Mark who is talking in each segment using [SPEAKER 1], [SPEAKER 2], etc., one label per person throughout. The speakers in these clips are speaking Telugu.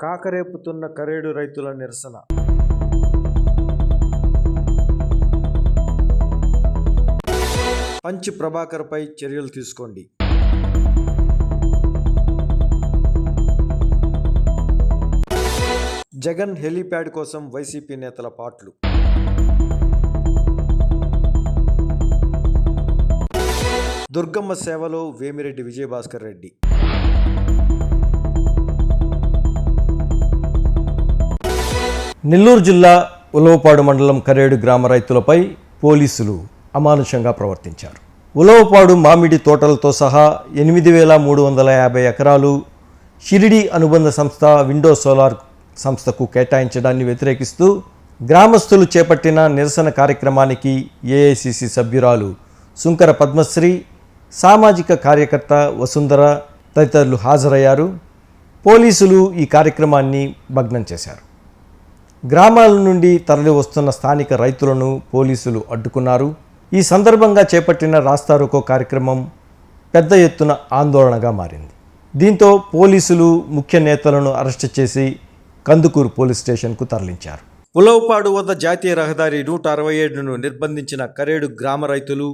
[SPEAKER 1] కాకరేపుతున్న కరేడు రైతుల నిరసన. పంచి ప్రభాకర్పై చర్యలు తీసుకోండి. జగన్ హెలీప్యాడ్ కోసం వైసీపీ నేతల పాట్లు. దుర్గమ్మ సేవలో వేమిరెడ్డి విజయభాస్కర్ రెడ్డి. నెల్లూరు జిల్లా ఉలవపాడు మండలం కరేడు గ్రామ రైతులపై పోలీసులు అమానుషంగా ప్రవర్తించారు. ఉలవపాడు మామిడి తోటలతో సహా ఎనిమిది వేల మూడు వందల యాభై ఎకరాలు షిరిడి అనుబంధ సంస్థ విండో సోలార్ సంస్థకు కేటాయించడాన్ని వ్యతిరేకిస్తూ గ్రామస్తులు చేపట్టిన నిరసన కార్యక్రమానికి ఏఐసిసి సభ్యురాలు సుంకర పద్మశ్రీ సామాజిక కార్యకర్త వసుంధర తదితరులు హాజరయ్యారు. పోలీసులు ఈ కార్యక్రమాన్ని భగ్నం చేశారు. గ్రామాల నుండి తరలి వస్తున్న స్థానిక రైతులను పోలీసులు అడ్డుకున్నారు. ఈ సందర్భంగా చేపట్టిన రాస్తారోకో కార్యక్రమం పెద్ద ఎత్తున ఆందోళనగా మారింది. దీంతో పోలీసులు ముఖ్య నేతలను అరెస్టు చేసి కందుకూరు పోలీస్ స్టేషన్కు తరలించారు. ఉలవపాడు వద్ద జాతీయ రహదారి నూట అరవై ఏడును నిర్బంధించిన కరేడు గ్రామ రైతులు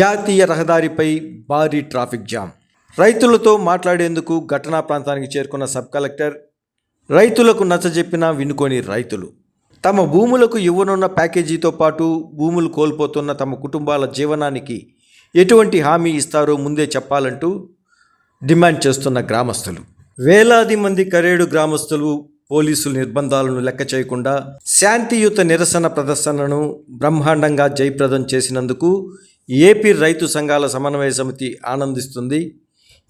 [SPEAKER 1] జాతీయ రహదారిపై భారీ ట్రాఫిక్ జామ్. రైతులతో మాట్లాడేందుకు ఘటనా ప్రాంతానికి చేరుకున్న సబ్ కలెక్టర్ రైతులకు నచ్చజెప్పినా వినుకోని రైతులు. తమ భూములకు ఇవ్వనున్న ప్యాకేజీతో పాటు భూములు కోల్పోతున్న తమ కుటుంబాల జీవనానికి ఎటువంటి హామీ ఇస్తారో ముందే చెప్పాలంటూ డిమాండ్ చేస్తున్న గ్రామస్తులు. వేలాది మంది కరేడు గ్రామస్తులు పోలీసుల నిర్బంధాలను లెక్క చేయకుండా శాంతియుత నిరసన ప్రదర్శనను బ్రహ్మాండంగా జయప్రదం చేసినందుకు ఏపీ రైతు సంఘాల సమన్వయ సమితి ఆనందిస్తుంది.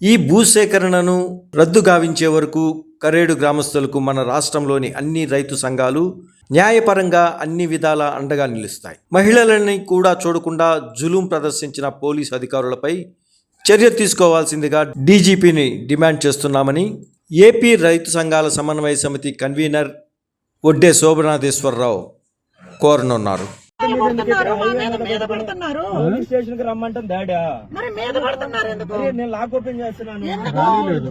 [SPEAKER 1] ఈ భూసేకరణను రద్దు గావించే వరకు కరేడు గ్రామస్తులకు మన రాష్ట్రంలోని అన్ని రైతు సంఘాలు న్యాయపరంగా అన్ని విధాల అండగా నిలుస్తాయి. మహిళలని కూడా చూడకుండా జులుం ప్రదర్శించిన పోలీస్ అధికారులపై చర్య తీసుకోవాల్సిందిగా డీజీపీని డిమాండ్ చేస్తున్నామని ఏపీ రైతు సంఘాల సమన్వయ సమితి కన్వీనర్ ఒడ్డే శోభనాథేశ్వరరావు కోరనున్నారు.
[SPEAKER 2] పోలీస్ స్టేషన్కి రమ్మంటాం డాడా.
[SPEAKER 3] మరి మీద పడుతున్నారు ఎందుకు?
[SPEAKER 2] నేను లాక్ ఓపెన్ చేస్తున్నాను?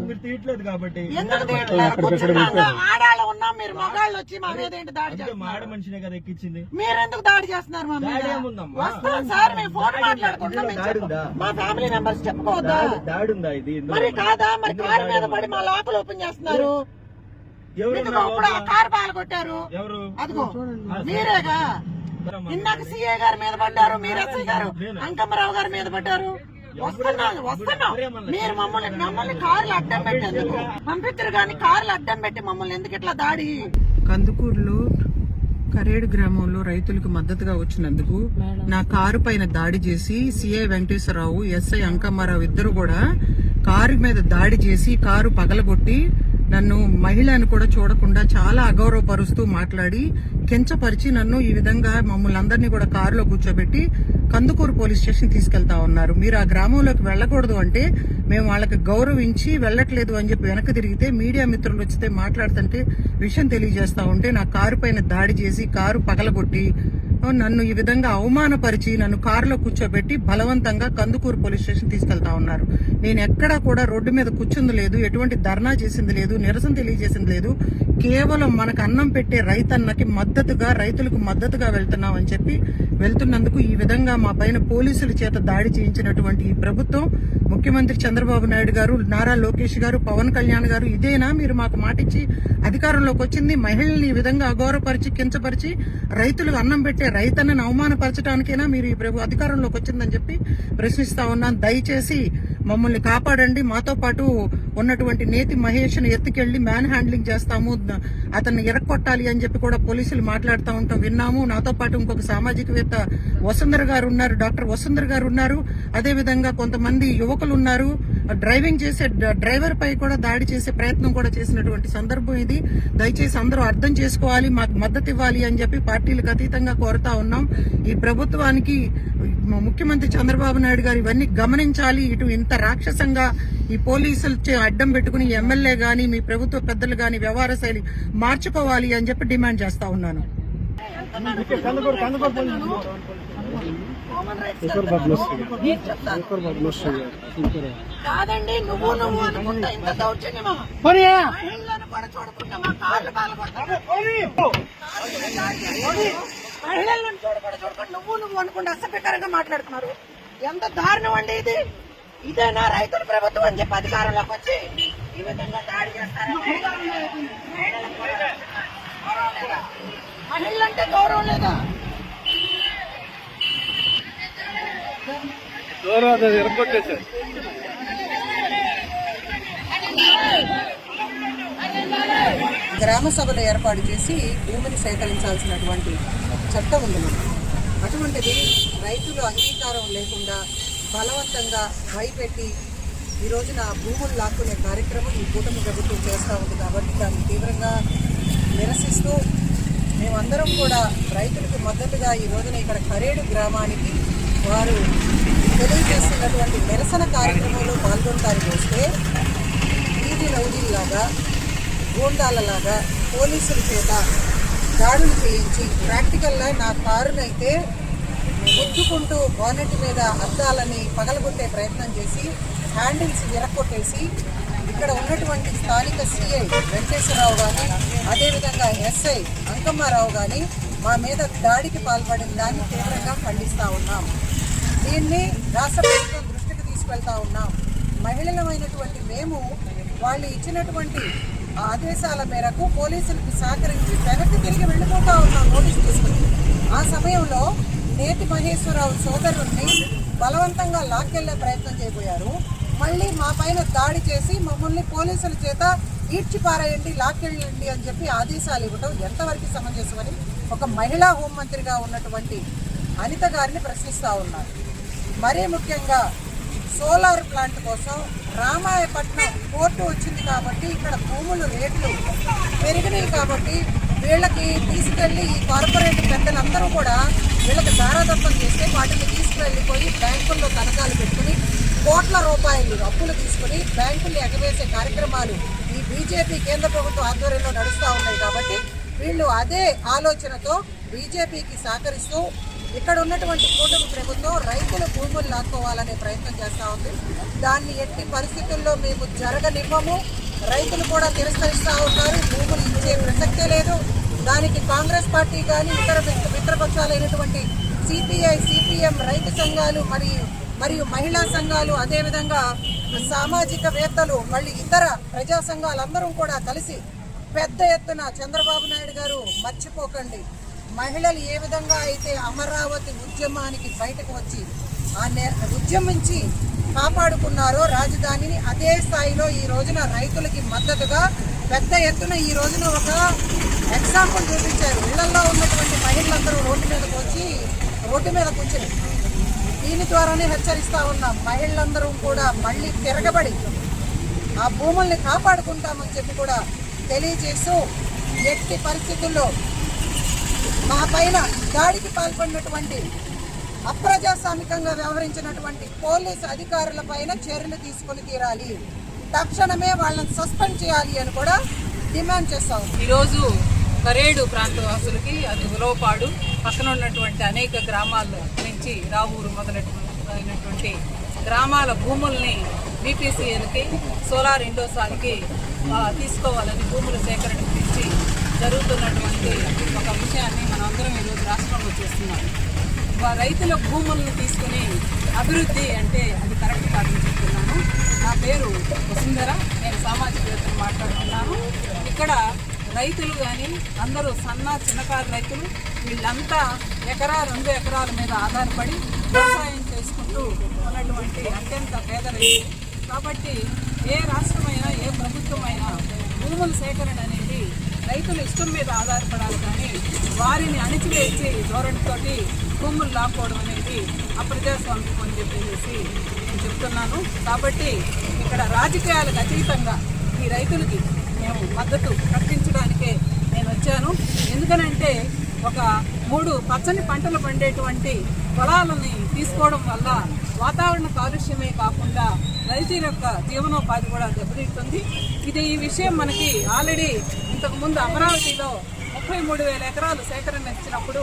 [SPEAKER 2] మీరు తీయట్లేదు కాబట్టి.
[SPEAKER 3] ఎందుకు తీయట్లేదు? కూర్చున్నాగా ఆడాళ్ళ ఉన్నాం మీరు మగాళ్ళు వచ్చి మా మీద ఏంటి దాడి
[SPEAKER 2] అంటే
[SPEAKER 3] చేస్తున్నారు
[SPEAKER 2] మాడ మనిషినే కదా ఎక్కించింది.
[SPEAKER 3] మీరు ఎందుకు దాడి చేస్తున్నారు మా మీద?
[SPEAKER 2] దాడి?
[SPEAKER 3] వస్తాం సార్ మేము ఫోన్
[SPEAKER 2] దాడి?
[SPEAKER 3] మా ఫ్యామిలీ మెంబర్స్ చెప్పుకోవద్దా
[SPEAKER 2] దాడి ఉందా ఇది?
[SPEAKER 3] మరి కాదా? మరి కారు
[SPEAKER 2] దాడి
[SPEAKER 3] మీద? పడి మా లోపల ఓపెన్ చేస్తున్నారు.
[SPEAKER 2] ఎవరు?
[SPEAKER 3] కారు పాలు కొట్టారు?
[SPEAKER 2] ఎవరు?
[SPEAKER 3] అదిగో మీరేగా? ఇందాక సీఏ గారి మీద పడ్డారు మీరు గారు అంకమ్మరావు గారి మీద పడ్డారు. వస్తున్నాం వస్తున్నాం. మీరు మమ్మల్ని మమ్మల్ని కార్లు అడ్డం పెట్టేందుకు. పంపిస్తారు కానీ కార్లు అడ్డం పెట్టి మమ్మల్ని ఎందుకు ఇట్లా దాడి? కందుకూరులో కరేడు గ్రామంలో రైతులకు మద్దతుగా వచ్చినందుకు నా కారు పైన దాడి చేసి సిఐ వెంకటేశ్వరరావు ఎస్ఐ అంకమ్మారావు ఇద్దరు కూడా కారు మీద దాడి చేసి కారు పగలగొట్టి నన్ను మహిళను కూడా చూడకుండా చాలా అగౌరవపరుస్తూ మాట్లాడి కించపరిచి నన్ను ఈ విధంగా మమ్మల్ని అందరినీ కూడా కారులో కూర్చోబెట్టి కందుకూరు పోలీస్ స్టేషన్ తీసుకెళ్తా ఉన్నారు. మీరు ఆ గ్రామంలోకి వెళ్ళకూడదు అంటే మేము వాళ్ళకి గౌరవించి వెళ్ళట్లేదు అని చెప్పి వెనక తిరిగితే మీడియా మిత్రులు వచ్చితే మాట్లాడుతుంటే విషయం తెలియజేస్తా ఉంటే నా కారు పైన దాడి చేసి కారు పగలగొట్టి నన్ను ఈ విధంగా అవమానపరిచి నన్ను కారులో కూర్చోబెట్టి బలవంతంగా కందుకూరు పోలీస్ స్టేషన్ తీసుకెళ్తా ఉన్నారు. నేను ఎక్కడా కూడా రోడ్డు మీద కూర్చుంది లేదు ఎటువంటి ధర్నా చేసింది లేదు నిరసన తెలియజేసింది లేదు. కేవలం మనకు అన్నం పెట్టే రైతన్నకి మద్దతుగా రైతులకు మద్దతుగా వెళ్తున్నాం అని చెప్పి వెళ్తున్నందుకు ఈ విధంగా మా పైన పోలీసుల చేత దాడి చేయించినటువంటి ఈ ప్రభుత్వం ముఖ్యమంత్రి చంద్రబాబు నాయుడు గారు నారా లోకేష్ గారు పవన్ కళ్యాణ్ గారు ఇదేనా? మీరు మాకు మాటిచ్చి అధికారంలోకి వచ్చింది. మహిళల్ని ఈ విధంగా అగౌరవపరిచి కించపరిచి రైతులు అన్నం పెట్టే రైతన్నను అవమానపరచడానికైనా మీరు ఈ ప్రభు అధికారంలోకి వచ్చిందని చెప్పి ప్రశ్నిస్తా ఉన్నాను. దయచేసి మమ్మల్ని కాపాడండి. మాతో పాటు ఉన్నటువంటి నేతి మహేష్ను ఎత్తుకెళ్ళి మ్యాన్ హ్యాండ్లింగ్ చేస్తాము. అతన్ని ఎరక్కొట్టాలి అని చెప్పి కూడా పోలీసులు మాట్లాడుతూ ఉంటాం విన్నాము. నాతో పాటు ఇంకొక సామాజికవేత్త వసుంధర గారు ఉన్నారు. డాక్టర్ వసుంధర గారు ఉన్నారు. అదే విధంగా కొంతమంది యువకులు ఉన్నారు. డ్రైవింగ్ చేసే డ్రైవర్ పై కూడా దాడి చేసే ప్రయత్నం కూడా చేసినటువంటి సందర్భం ఇది. దయచేసి అందరూ అర్థం చేసుకోవాలి మాకు మద్దతు ఇవ్వాలి అని చెప్పి పార్టీలకు అతీతంగా కోరుతా ఉన్నాం. ఈ ప్రభుత్వానికి ముఖ్యమంత్రి చంద్రబాబు నాయుడు గారు ఇవన్నీ గమనించాలి. ఇటు ఇంత రాక్షసంగా ఈ పోలీసులు చే- అడ్డం పెట్టుకుని ఎమ్మెల్యే గాని మీ ప్రభుత్వ పెద్దలు గాని వ్యవహార శైలి మార్చుకోవాలి అని చెప్పి డిమాండ్ చేస్తా ఉన్నాను. కాదండి నువ్వు నువ్వు అనుకుంటా ఇంత దౌర్జన్యమా? మహిళలను కూడా చూడకుండా కార్లు పాల్గొడతారు మహిళలను చూడకుండా చూడకుండా నువ్వు నువ్వు అనుకుంటే అసభ్యకరంగా మాట్లాడుతున్నారు. ఎంత దారుణం అండి ఇది? ఇదేనా రైతుల ప్రభుత్వం అని చెప్పి అధికారంలోకి వచ్చి ఈ విధంగా దాడి చేస్తారా? మహిళలకు కూడా గౌరవం లేదా? మహిళలంటే గౌరవం
[SPEAKER 4] గ్రామ సభలు ఏర్పాటు చేసి భూమిని సేకరించాల్సినటువంటి చట్టం ఉంది. అటువంటిది రైతులు అంగీకారం లేకుండా బలవంతంగా భయపెట్టి ఈ రోజున భూములు లాక్కునే కార్యక్రమం ఈ కూటమి ప్రభుత్వం చేస్తూ ఉంది కాబట్టి దాన్ని తీవ్రంగా నిరసిస్తూ మేమందరం కూడా రైతులకు మద్దతుగా ఈ రోజున ఇక్కడ కరేడు గ్రామానికి వారు తెలియజేస్తున్నటువంటి నిరసన కార్యక్రమంలో పాల్గొనడానికి వస్తే వీధి రౌడీలాగా గూండాలలాగా పోలీసుల చేత దాడులు చేయించి ప్రాక్టికల్గా నా కారునైతే ఎత్తుకుంటూ బానెట్ మీద అద్దాలని పగలగొట్టే ప్రయత్నం చేసి హ్యాండిల్స్ విరక్కొట్టేసి ఇక్కడ ఉన్నటువంటి స్థానిక సిఐ వెంకటేశ్వరరావు కానీ అదేవిధంగా ఎస్ఐ అంకమ్మారావు కానీ మా మీద దాడికి పాల్పడిన దాన్ని తీవ్రంగా ఖండిస్తూ ఉన్నాం. దీన్ని రాష్ట్ర ప్రభుత్వం దృష్టికి తీసుకెళ్తా ఉన్నాం. మహిళలమైనటువంటి మేము వాళ్ళు ఇచ్చినటువంటి ఆదేశాల మేరకు పోలీసులకు సహకరించి వెనక్కి తిరిగి వెళ్ళిపోతా ఉన్నాం నోటీస్ తీసుకుని. ఆ సమయంలో నేతి మహేశ్వరరావు సోదరుణ్ణి బలవంతంగా లాక్కెళ్ళే ప్రయత్నం చేయబోయారు. మళ్ళీ మా పైన దాడి చేసి మమ్మల్ని పోలీసుల చేత ఈడ్చిపారేయండి లాక్కెళ్ళండి అని చెప్పి ఆదేశాలు ఇవ్వడం ఎంతవరకు సమంజసమని ఒక మహిళా హోంమంత్రిగా ఉన్నటువంటి అనిత గారిని ప్రశ్నిస్తూ ఉన్నారు. మరీ ముఖ్యంగా సోలార్ ప్లాంట్ కోసం రామాయపట్నం పోర్టు వచ్చింది కాబట్టి ఇక్కడ భూములు రేట్లు పెరిగినాయి కాబట్టి వీళ్ళకి తీసుకెళ్ళి ఈ కార్పొరేట్ పెద్దలందరూ కూడా వీళ్ళకి దారాదత్తం చేస్తే వాటిని తీసుకువెళ్ళిపోయి బ్యాంకుల్లో తనఖాలు పెట్టుకుని కోట్ల రూపాయలు అప్పులు తీసుకుని బ్యాంకులు ఎగవేసే కార్యక్రమాలు ఈ బీజేపీ కేంద్ర ప్రభుత్వం ఆధ్వర్యంలో నడుస్తూ ఉన్నాయి కాబట్టి వీళ్ళు అదే ఆలోచనతో బీజేపీకి సహకరిస్తూ ఇక్కడ ఉన్నటువంటి కూటమి ప్రభుత్వం రైతుల భూములు లాక్కోవాలనే ప్రయత్నం చేస్తూ ఉంది. దాన్ని ఎట్టి పరిస్థితుల్లో మేము జరగనివ్వము. రైతులు కూడా తిరస్కరిస్తూ ఉన్నారు. భూములు ఇచ్చే ప్రసక్తే లేదు. దానికి కాంగ్రెస్ పార్టీ కానీ ఇతర మిత్రపక్షాలైనటువంటి సిపిఐ సిపిఎం రైతు సంఘాలు మరియు మరియు మహిళా సంఘాలు అదేవిధంగా సామాజికవేత్తలు మళ్ళీ ఇతర ప్రజా సంఘాలందరూ కూడా కలిసి పెద్ద ఎత్తున చంద్రబాబు నాయుడు గారు మర్చిపోకండి. మహిళలు ఏ విధంగా అయితే అమరావతి ఉద్యమానికి బయటకు వచ్చి ఆ నే- ఉద్యమించి కాపాడుకున్నారో రాజధానిని అదే స్థాయిలో ఈ రోజున రైతులకి మద్దతుగా పెద్ద ఎత్తున ఈ రోజున ఒక ఎగ్జాంపుల్ చూపించారు. ఇళ్ళలో ఉన్నటువంటి మహిళలందరూ రోడ్డు మీదకి వచ్చి రోడ్డు మీద కూర్చుని దీని ద్వారానే హెచ్చరిస్తూ ఉన్నాం. మహిళలందరూ కూడా మళ్ళీ తిరగబడి ఆ భూముల్ని కాపాడుకుంటామని చెప్పి కూడా తెలియజేస్తూ ఎట్టి పరిస్థితుల్లో మా పైన దాడికి పాల్పడినటువంటి అప్రజాస్వామికంగా వ్యవహరించినటువంటి పోలీసు అధికారుల పైన చర్యలు తీసుకొని తీరాలి. తక్షణమే వాళ్ళని సస్పెండ్ చేయాలి అని కూడా డిమాండ్ చేస్తాం
[SPEAKER 5] ఈరోజు కరేడు ప్రాంతవాసులకి అది ఉలవపాడు పక్కన ఉన్నటువంటి అనేక గ్రామాల నుంచి రావూరు మొదలైనటువంటి గ్రామాల భూముల్ని బీపీసీఎల్కి సోలార్ ఇండోసాల్కి తీసుకోవాలని భూముల సేకరణ గురించి జరుగుతున్నటువంటి ఒక విషయాన్ని మనందరం అందరం ఈరోజు రాష్ట్రంలో చూస్తున్నాం. వా- రైతుల భూములను తీసుకుని అభివృద్ధి అంటే అది కరెక్ట్ కాదని చెప్తున్నాను. నా పేరు వసుంధర నేను సామాజికవేత్తను మాట్లాడుతున్నాను. ఇక్కడ రైతులు కానీ అందరూ సన్న చిన్నకారు రైతులు వీళ్ళంతా ఎకరా రెండు ఎకరాల మీద ఆధారపడి వ్యవసాయం చేసుకుంటూ ఉన్నటువంటి అత్యంత పేద రైతులు. కాబట్టి ఏ రాష్ట్రమైనా ఏ ప్రభుత్వమైనా భూముల సేకరణ అనేది రైతుల ఇష్టం మీద ఆధారపడాలి కానీ వారిని అణిచివేసి ధోరణితోటి భూములు లాక్కోవడం అనేది అప్రజాస్వామ్యం అని చెప్పేసి నేను చెప్తున్నాను. కాబట్టి ఇక్కడ రాజకీయాలకు అతీతంగా ఈ రైతులకి మేము మద్దతు ప్రకటించడానికే నేను వచ్చాను. ఎందుకనంటే ఒక మూడు పచ్చని పంటలు పండేటువంటి పొలాలని తీసుకోవడం వల్ల వాతావరణ కాలుష్యమే కాకుండా రైతుల యొక్క జీవనోపాధి కూడా దెబ్బతింటుంది. ఇది ఈ విషయం మనకి ఆల్రెడీ ఇంతకుముందు అమరావతిలో ముప్పై మూడు వేల ఎకరాలు సేకరణ ఇచ్చినప్పుడు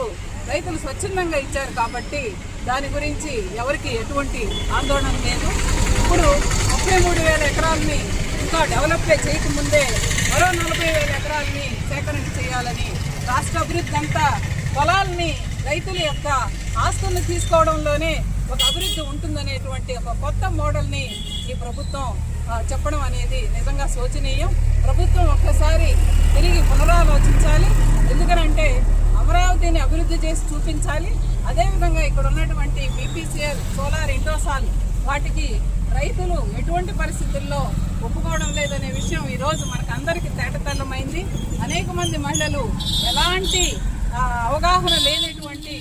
[SPEAKER 5] రైతులు స్వచ్ఛందంగా ఇచ్చారు కాబట్టి దాని గురించి ఎవరికి ఎటువంటి ఆందోళన లేదు. ఇప్పుడు ముప్పై మూడు వేల ఎకరాలని ఇంకా డెవలప్ చేయకముందే మరో నలభై వేల ఎకరాలని సేకరణ చేయాలని రాష్ట్ర అభివృద్ధి అంతా పొలాల్ని రైతుల యొక్క ఆస్తుల్ని తీసుకోవడంలోనే ఒక అభివృద్ధి ఉంటుందనేటువంటి ఒక కొత్త మోడల్ని ఈ ప్రభుత్వం చెప్పడం అనేది నిజంగా శోచనీయం. ప్రభుత్వం ఒక్కసారి తిరిగి పునరాలోచించాలి. ఎందుకనంటే అమరావతిని అభివృద్ధి చేసి చూపించాలి. అదేవిధంగా ఇక్కడ ఉన్నటువంటి బీపీసీఎల్ సోలార్ ఇండోసాల్ వాటికి రైతులు ఎటువంటి పరిస్థితుల్లో ఒప్పుకోవడం లేదనే విషయం ఈరోజు మనకు అందరికీ తేటతెల్లమైంది. అనేక మంది మహిళలు ఎలాంటి అవగాహన లేనటువంటి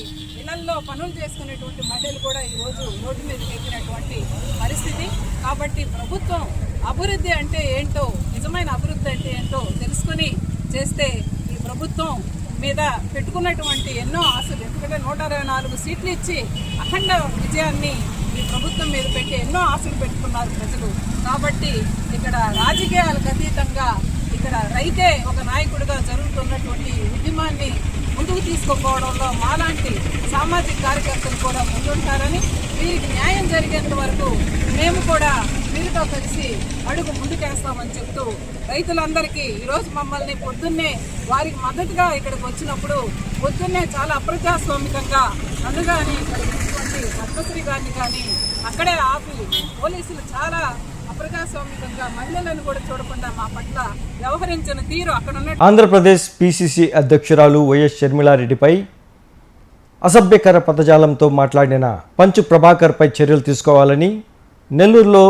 [SPEAKER 5] ఇళ్ళల్లో పనులు చేసుకునేటువంటి మహిళలు కూడా ఈరోజు రోడ్డు మీద ఎక్కినటువంటి పరిస్థితి. కాబట్టి ప్రభుత్వం అభివృద్ధి అంటే ఏంటో నిజమైన అభివృద్ధి అంటే ఏంటో తెలుసుకొని చేస్తే ఈ ప్రభుత్వం మీద పెట్టుకున్నటువంటి ఎన్నో ఆశలు ఎందుకంటే నూట అరవై నాలుగు సీట్లు ఇచ్చి అఖండ విజయాన్ని ఈ ప్రభుత్వం మీద పెట్టి ఎన్నో ఆశలు పెట్టుకున్నారు ప్రజలు. కాబట్టి ఇక్కడ రాజకీయాలకు అతీతంగా ఇక్కడ రైతే ఒక నాయకుడిగా జరుగుతున్నటువంటి ఉద్యమాన్ని ముందుకు తీసుకుపోవడంలో మాలాంటి సామాజిక కార్యకర్తలు కూడా ముందుంటారని వీరికి న్యాయం జరిగేంత వరకు మేము కూడా వీరితో కలిసి అడుగు ముందుకేస్తామని చెప్తూ రైతులందరికీ ఈరోజు మమ్మల్ని పొద్దున్నే వారికి మద్దతుగా ఇక్కడికి వచ్చినప్పుడు పొద్దున్నే చాలా అప్రజాస్వామికంగా అందుగాని ఇక్కడ ఉన్నటువంటి పద్మశ్రీ గారిని కానీ అక్కడే ఆపి పోలీసులు చాలా అప్రజాస్వామికంగా మహిళలను కూడా చూడకుండా మా పట్ల వ్యవహరించిన తీరు అక్కడ
[SPEAKER 1] ఆంధ్రప్రదేశ్ పిసిసి అధ్యక్షురాలు వైఎస్ షర్మిలారెడ్డిపై అసభ్యకర పదజాలంతో మాట్లాడిన పంచు ప్రభాకర్పై చర్యలు తీసుకోవాలని నెల్లూరులో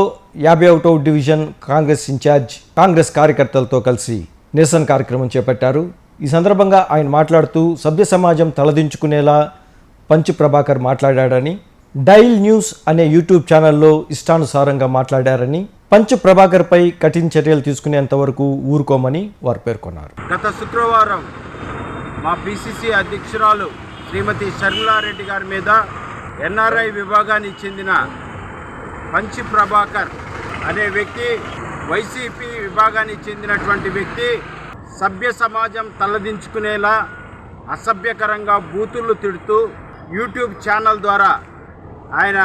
[SPEAKER 1] యాభై ఒకటో డివిజన్ కాంగ్రెస్ ఇన్ఛార్జ్ కాంగ్రెస్ కార్యకర్తలతో కలిసి నిరసన కార్యక్రమం చేపట్టారు. ఈ సందర్భంగా ఆయన మాట్లాడుతూ సభ్య సమాజం తలదించుకునేలా పంచు ప్రభాకర్ మాట్లాడాడని డైల్ న్యూస్ అనే యూట్యూబ్ ఛానల్లో ఇష్టానుసారంగా మాట్లాడారని పంచు ప్రభాకర్పై కఠిన చర్యలు తీసుకునేంత వరకు ఊరుకోమని వారు పేర్కొన్నారు.
[SPEAKER 6] గత శుక్రవారం మా పిసిసి అధ్యక్షురాలు శ్రీమతి షర్మిలారెడ్డి గారి మీద ఎన్ఆర్ఐ విభాగానికి చెందిన పంచి ప్రభాకర్ అనే వ్యక్తి వైసీపీ విభాగానికి చెందినటువంటి వ్యక్తి సభ్య సమాజం తలదించుకునేలా అసభ్యకరంగా బూతులు తిడుతూ యూట్యూబ్ ఛానల్ ద్వారా ఆయన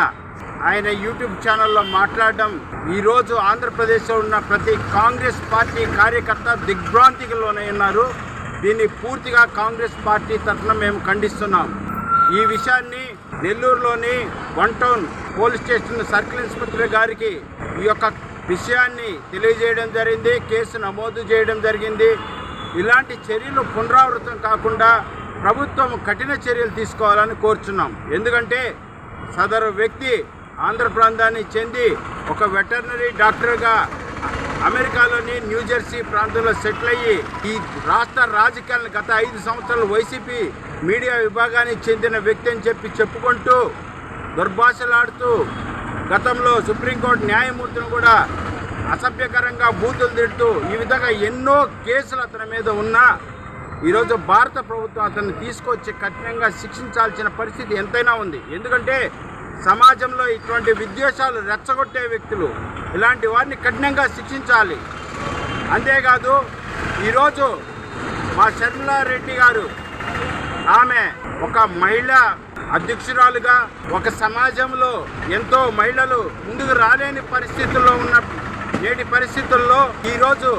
[SPEAKER 6] ఆయన యూట్యూబ్ ఛానల్లో మాట్లాడడం ఈరోజు ఆంధ్రప్రదేశ్లో ఉన్న ప్రతి కాంగ్రెస్ పార్టీ కార్యకర్త దిగ్భ్రాంతికల్లోనే ఉన్నారు దీన్ని పూర్తిగా కాంగ్రెస్ పార్టీ తరఫున మేము ఖండిస్తున్నాం. ఈ విషయాన్ని నెల్లూరులోని one town police station circle inspector గారికి ఈ యొక్క విషయాన్ని తెలియజేయడం జరిగింది కేసు నమోదు చేయడం జరిగింది. ఇలాంటి చర్యలు పునరావృతం కాకుండా ప్రభుత్వం కఠిన చర్యలు తీసుకోవాలని కోరుచున్నాం. ఎందుకంటే సదరు వ్యక్తి ఆంధ్ర ప్రాంతానికి చెంది ఒక వెటర్నరీ డాక్టర్గా అమెరికాలోని న్యూజెర్సీ ప్రాంతంలో సెటిల్ అయ్యి ఈ రాష్ట్ర రాజకీయాలను గత ఐదు సంవత్సరాలు వైసీపీ మీడియా విభాగానికి చెందిన వ్యక్తి అని చెప్పి చెప్పుకుంటూ దుర్భాషలాడుతూ గతంలో సుప్రీంకోర్టు న్యాయమూర్తిని కూడా అసభ్యకరంగా బూతులు తిడుతూ ఈ విధంగా ఎన్నో కేసులు అతని మీద ఉన్నా ఈరోజు భారత ప్రభుత్వం అతన్ని తీసుకొచ్చి కఠినంగా శిక్షించాల్సిన పరిస్థితి ఎంతైనా ఉంది. ఎందుకంటే సమాజంలో ఇటువంటి విద్వేషాలు రెచ్చగొట్టే వ్యక్తులు ఇలాంటి వారిని కఠినంగా శిక్షించాలి. అంతేకాదు ఈరోజు మా శర్మిలారెడ్డి గారు ఆమె ఒక మహిళ అధ్యక్షురాలుగా ఒక సమాజంలో ఎంతో మహిళలు ముందుకు రాలేని పరిస్థితుల్లో ఉన్న నేటి పరిస్థితుల్లో ఈరోజు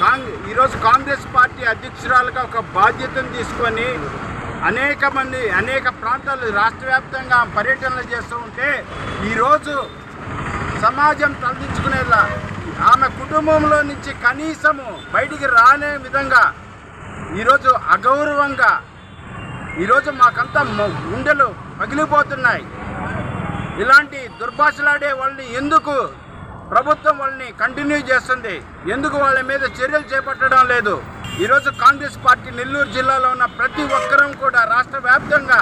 [SPEAKER 6] ఈరోజు కాంగ్రెస్ పార్టీ అధ్యక్షురాలుగా ఒక బాధ్యతను తీసుకొని అనేక మంది అనేక ప్రాంతాలు రాష్ట్ర వ్యాప్తంగా పర్యటనలు చేస్తూ ఉంటే ఈరోజు సమాజం తలదించుకునేలా ఆమె కుటుంబంలో నుంచి కనీసము బయటికి రానే విధంగా ఈరోజు అగౌరవంగా ఈరోజు మాకంతా మ- గుండెలు పగిలిపోతున్నాయి. ఇలాంటి దుర్భాషలాడే వాళ్ళని ఎందుకు ప్రభుత్వం వాళ్ళని కంటిన్యూ చేస్తుంది. ఎందుకు వాళ్ళ మీద చర్యలు చేపట్టడం లేదు? ఈరోజు కాంగ్రెస్ పార్టీ నెల్లూరు జిల్లాలో ఉన్న ప్రతి ఒక్కరం కూడా రాష్ట్ర వ్యాప్తంగా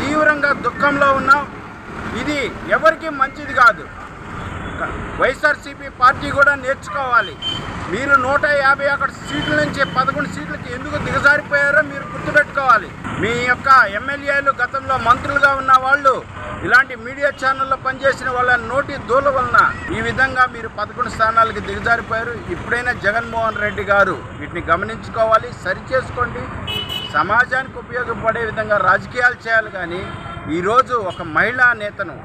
[SPEAKER 6] తీవ్రంగా దుఃఖంలో ఉన్నాం. ఇది ఎవరికీ మంచిది కాదు. వైఎస్ఆర్సీపీ పార్టీ కూడా నేర్చుకోవాలి. మీరు నూట యాభై ఒకటి సీట్ల నుంచి పదకొండు సీట్లకి ఎందుకు దిగజారిపోయారో మీరు గుర్తుపెట్టుకోవాలి. మీ యొక్క ఎమ్మెల్యేలు గతంలో మంత్రులుగా ఉన్న వాళ్ళు ఇలాంటి మీడియా ఛానల్లో పనిచేసిన వాళ్ళ నోటి దూల వలన ఈ విధంగా మీరు పదకొండు స్థానాలకి దిగజారిపోయారు. ఇప్పుడైనా జగన్మోహన్ రెడ్డి గారు వీటిని గమనించుకోవాలి సరిచేసుకోండి. సమాజానికి ఉపయోగపడే విధంగా రాజకీయాలు చేయాలి కానీ ఈరోజు ఒక మహిళా నేతను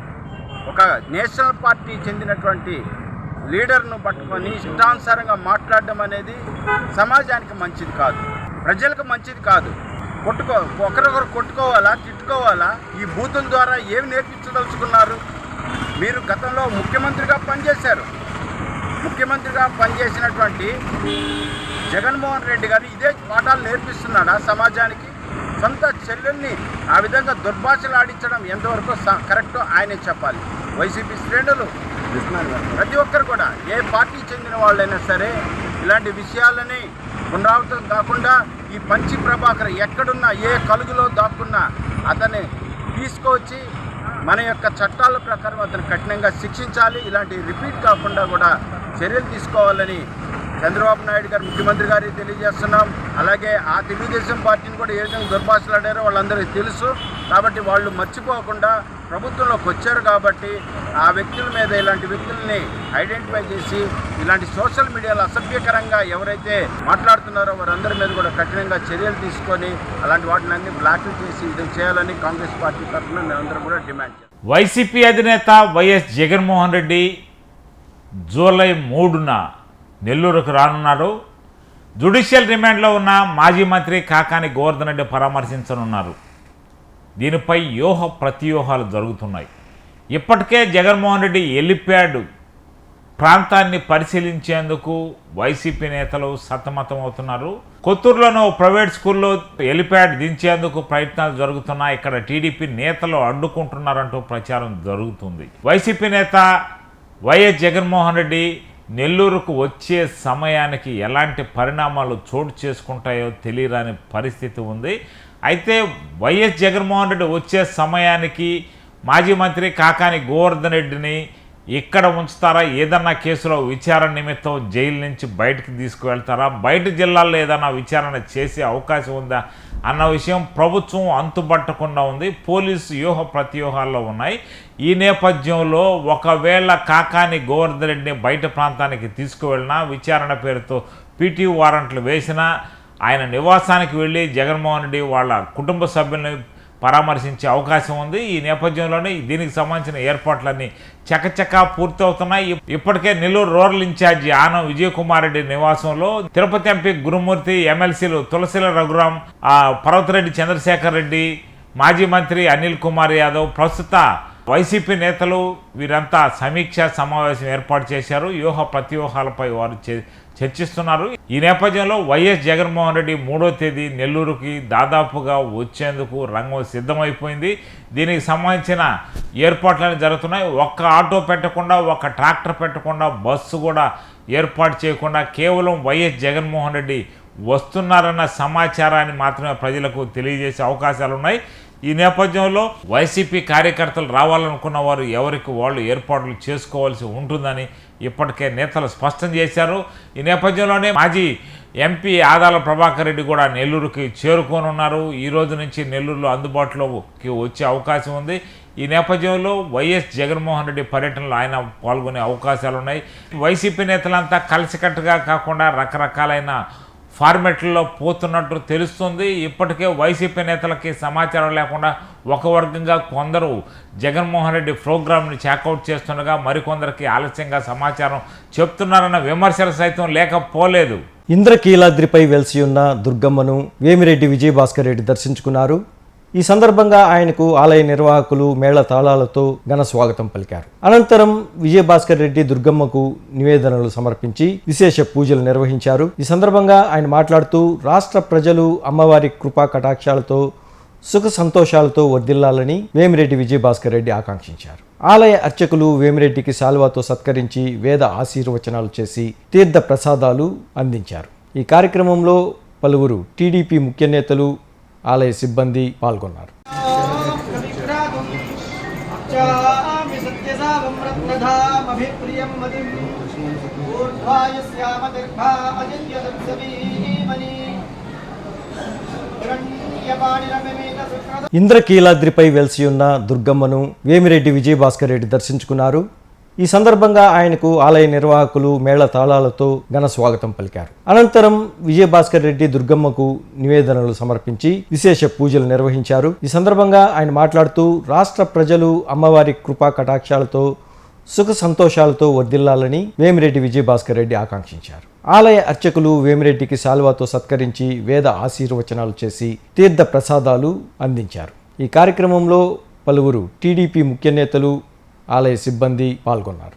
[SPEAKER 6] ఒక నేషనల్ పార్టీ చెందినటువంటి లీడర్ను పట్టుకొని ఇష్టానుసారంగా మాట్లాడడం అనేది సమాజానికి మంచిది కాదు. ప్రజలకు మంచిది కాదు. కొట్టుకో ఒకరొకరు కొట్టుకోవాలా తిట్టుకోవాలా? ఈ బూతుల ద్వారా ఏమి నేర్పించదలుచుకున్నారు? మీరు గతంలో ముఖ్యమంత్రిగా పనిచేశారు. ముఖ్యమంత్రిగా పనిచేసినటువంటి జగన్మోహన్ రెడ్డి గారు ఇదే పాఠాలు నేర్పిస్తున్నాడా సమాజానికి? సొంత చెల్లెల్ని ఆ విధంగా దుర్భాషలు ఆడించడం ఎంతవరకు స- కరెక్టో ఆయనే చెప్పాలి. వైసీపీ శ్రేణులు ప్రతి ఒక్కరు కూడా ఏ పార్టీ చెందిన వాళ్ళైనా సరే ఇలాంటి విషయాలని పునరావృతం కాకుండా ఈ పంచి ప్రభాకర్ ఎక్కడున్నా ఏ కలుగులో దాక్కున్నా అతన్ని తీసుకొచ్చి మన యొక్క చట్టాల ప్రకారం అతను కఠినంగా శిక్షించాలి. ఇలాంటి రిపీట్ కాకుండా కూడా చర్యలు తీసుకోవాలని చంద్రబాబు నాయుడు గారు ముఖ్యమంత్రి గారికి తెలియజేస్తున్నాం. అలాగే ఆ తెలుగుదేశం పార్టీని కూడా ఏ విధంగా దుర్భాషలాడారో వాళ్ళందరికీ తెలుసు. కాబట్టి వాళ్ళు మర్చిపోకుండా ప్రభుత్వంలోకి వచ్చారు కాబట్టి ఆ వ్యక్తుల మీద ఇలాంటి వ్యక్తుల్ని ఐడెంటిఫై చేసి ఇలాంటి సోషల్ మీడియాలో అసభ్యకరంగా ఎవరైతే మాట్లాడుతున్నారో వారందరి మీద కూడా కఠినంగా చర్యలు తీసుకొని అలాంటి వాటిని అన్ని బ్లాక్ చేసి ఇది చేయాలని కాంగ్రెస్ పార్టీ తరఫున మేమందరం కూడా డిమాండ్ చేస్తాం.
[SPEAKER 7] వైసీపీ అధినేత వైఎస్ జగన్మోహన్ రెడ్డి జూలై మూడున నెల్లూరుకు రానున్నారు జుడిషియల్ రిమాండ్లో ఉన్న మాజీ మంత్రి కాకాని గోవర్ధన్ రెడ్డి పరామర్శించనున్నారు. దీనిపై వ్యూహ ప్రతివ్యూహాలు జరుగుతున్నాయి. ఇప్పటికే జగన్మోహన్ రెడ్డి ఎలిప్యాడ్ ప్రాంతాన్ని పరిశీలించేందుకు వైసీపీ నేతలు సతమతం అవుతున్నారు కొత్తూరులోనూ ప్రైవేట్ స్కూల్లో ఎలిప్యాడ్ దించేందుకు ప్రయత్నాలు జరుగుతున్నాయి. ఇక్కడ టీడీపీ నేతలు అడ్డుకుంటున్నారంటూ ప్రచారం జరుగుతుంది. వైసీపీ నేత వైఎస్ జగన్మోహన్ రెడ్డి నెల్లూరుకు వచ్చే సమయానికి ఎలాంటి పరిణామాలు చోటు చేసుకుంటాయో తెలియరాని పరిస్థితి ఉంది. అయితే వైఎస్ జగన్మోహన్ రెడ్డి వచ్చే సమయానికి మాజీ మంత్రి కాకాని గోవర్ధన్ రెడ్డిని ఇక్కడ ఉంచుతారా? ఏదన్నా కేసులో విచారణ నిమిత్తం జైలు నుంచి బయటకు తీసుకువెళ్తారా? బయట జిల్లాల్లో ఏదన్నా విచారణ చేసే అవకాశం ఉందా? అన్న విషయం ప్రభుత్వం అంతుబట్టకుండా ఉంది. పోలీసు వ్యూహ ప్రతివ్యూహాల్లో ఉన్నాయి. ఈ నేపథ్యంలో ఒకవేళ కాకాని గోవర్ధన్ రెడ్డిని బయట ప్రాంతానికి తీసుకువెళ్ళినా విచారణ పేరుతో పీటీ వారెంట్లు వేసినా ఆయన నివాసానికి వెళ్ళి జగన్మోహన్ రెడ్డి వాళ్ళ కుటుంబ సభ్యులని పరామర్శించే అవకాశం ఉంది. ఈ నేపథ్యంలోనే దీనికి సంబంధించిన ఏర్పాట్లన్నీ చకచకా పూర్తవుతున్నాయి. ఇప్పటికే నెల్లూరు రూరల్ ఇన్ఛార్జి ఆనం విజయకుమార్ రెడ్డి నివాసంలో తిరుపతి ఎంపీ గురుమూర్తి ఎమ్మెల్సీలు తులసిల రఘురాం పర్వతరెడ్డి చంద్రశేఖర్ రెడ్డి మాజీ మంత్రి అనిల్ కుమార్ యాదవ్ ప్రస్తుత వైసీపీ నేతలు వీరంతా సమీక్షా సమావేశం ఏర్పాటు చేశారు. వ్యూహ ప్రతివ్యూహాలపై వారు చే- చర్చిస్తున్నారు. ఈ నేపథ్యంలో వైఎస్ జగన్మోహన్ రెడ్డి మూడో తేదీ నెల్లూరుకి దాదాపుగా వచ్చేందుకు రంగం సిద్ధమైపోయింది. దీనికి సంబంధించిన ఏర్పాట్లన్నీ జరుగుతున్నాయి. ఒక్క ఆటో పెట్టకుండా ఒక్క ట్రాక్టర్ పెట్టకుండా బస్సు కూడా ఏర్పాటు చేయకుండా కేవలం వైఎస్ జగన్మోహన్ రెడ్డి వస్తున్నారన్న సమాచారాన్ని మాత్రమే ప్రజలకు తెలియజేసే అవకాశాలు ఉన్నాయి ఈ నేపథ్యంలో వైసీపీ కార్యకర్తలు రావాలనుకున్న వారు ఎవరికి వాళ్ళు ఏర్పాట్లు చేసుకోవాల్సి ఉంటుందని ఇప్పటికే నేతలు స్పష్టం చేశారు. ఈ నేపథ్యంలోనే మాజీ ఎంపీ ఆదాల ప్రభాకర్ రెడ్డి కూడా నెల్లూరుకి చేరుకోనున్నారు. ఈ రోజు నుంచి నెల్లూరులో అందుబాటులోకి వచ్చే అవకాశం ఉంది. ఈ నేపథ్యంలో వైఎస్ జగన్మోహన్ రెడ్డి పర్యటనలో ఆయన పాల్గొనే అవకాశాలు ఉన్నాయి వైసీపీ నేతలంతా కలిసికట్టుగా కాకుండా రకరకాలైన ఫార్మెట్లలో పోతున్నట్టు తెలుస్తుంది. ఇప్పటికే వైసీపీ నేతలకి సమాచారం లేకుండా ఒక వర్గంగా కొందరు జగన్మోహన్ రెడ్డి ప్రోగ్రామ్ని చెక్అవుట్ చేస్తుండగా మరికొందరికి ఆలస్యంగా సమాచారం చెప్తున్నారన్న విమర్శలు సైతం లేకపోలేదు.
[SPEAKER 1] ఇంద్రకీలాద్రిపై వెలిసి ఉన్న దుర్గమ్మను వేమిరెడ్డి విజయభాస్కర్ రెడ్డి దర్శించుకున్నారు. ఈ సందర్భంగా ఆయనకు ఆలయ నిర్వాహకులు మేళ తాళాలతో ఘన స్వాగతం పలికారు. అనంతరం విజయభాస్కర్ రెడ్డి దుర్గమ్మకు నివేదనలు సమర్పించి విశేష పూజలు నిర్వహించారు. ఈ సందర్భంగా ఆయన మాట్లాడుతూ రాష్ట్ర ప్రజలు అమ్మవారి కృపా కటాక్షాలతో సుఖ సంతోషాలతో వర్ధిల్లాలని వేమిరెడ్డి విజయభాస్కర్ రెడ్డి ఆకాంక్షించారు. ఆలయ అర్చకులు వేమిరెడ్డికి శాల్వాతో సత్కరించి వేద ఆశీర్వచనాలు చేసి తీర్థ ప్రసాదాలు అందించారు. ఈ కార్యక్రమంలో పలువురు టీడీపీ ముఖ్య నేతలు ఆలయ సిబ్బంది పాల్గొన్నారు. ఇంద్రకీలాద్రిపై వెలిసి ఉన్న దుర్గమ్మను వేమిరెడ్డి విజయభాస్కర్ రెడ్డి దర్శించుకున్నారు. ఈ సందర్భంగా ఆయనకు ఆలయ నిర్వాహకులు మేళ తాళాలతో ఘన స్వాగతం పలికారు. అనంతరం విజయభాస్కర్ రెడ్డి దుర్గమ్మకు నివేదనలు సమర్పించి విశేష పూజలు నిర్వహించారు. ఈ సందర్భంగా ఆయన మాట్లాడుతూ రాష్ట్ర ప్రజలు అమ్మవారి కృపా కటాక్షాలతో సుఖ సంతోషాలతో వర్ధిల్లాలని వేమిరెడ్డి విజయభాస్కర్ రెడ్డి ఆకాంక్షించారు. ఆలయ అర్చకులు వేమిరెడ్డికి శాల్వాతో సత్కరించి వేద ఆశీర్వచనాలు చేసి తీర్థ ప్రసాదాలు అందించారు. ఈ కార్యక్రమంలో పలువురు టీడీపీ ముఖ్య నేతలు ఆలయ సిబ్బంది పాల్గొన్నారు.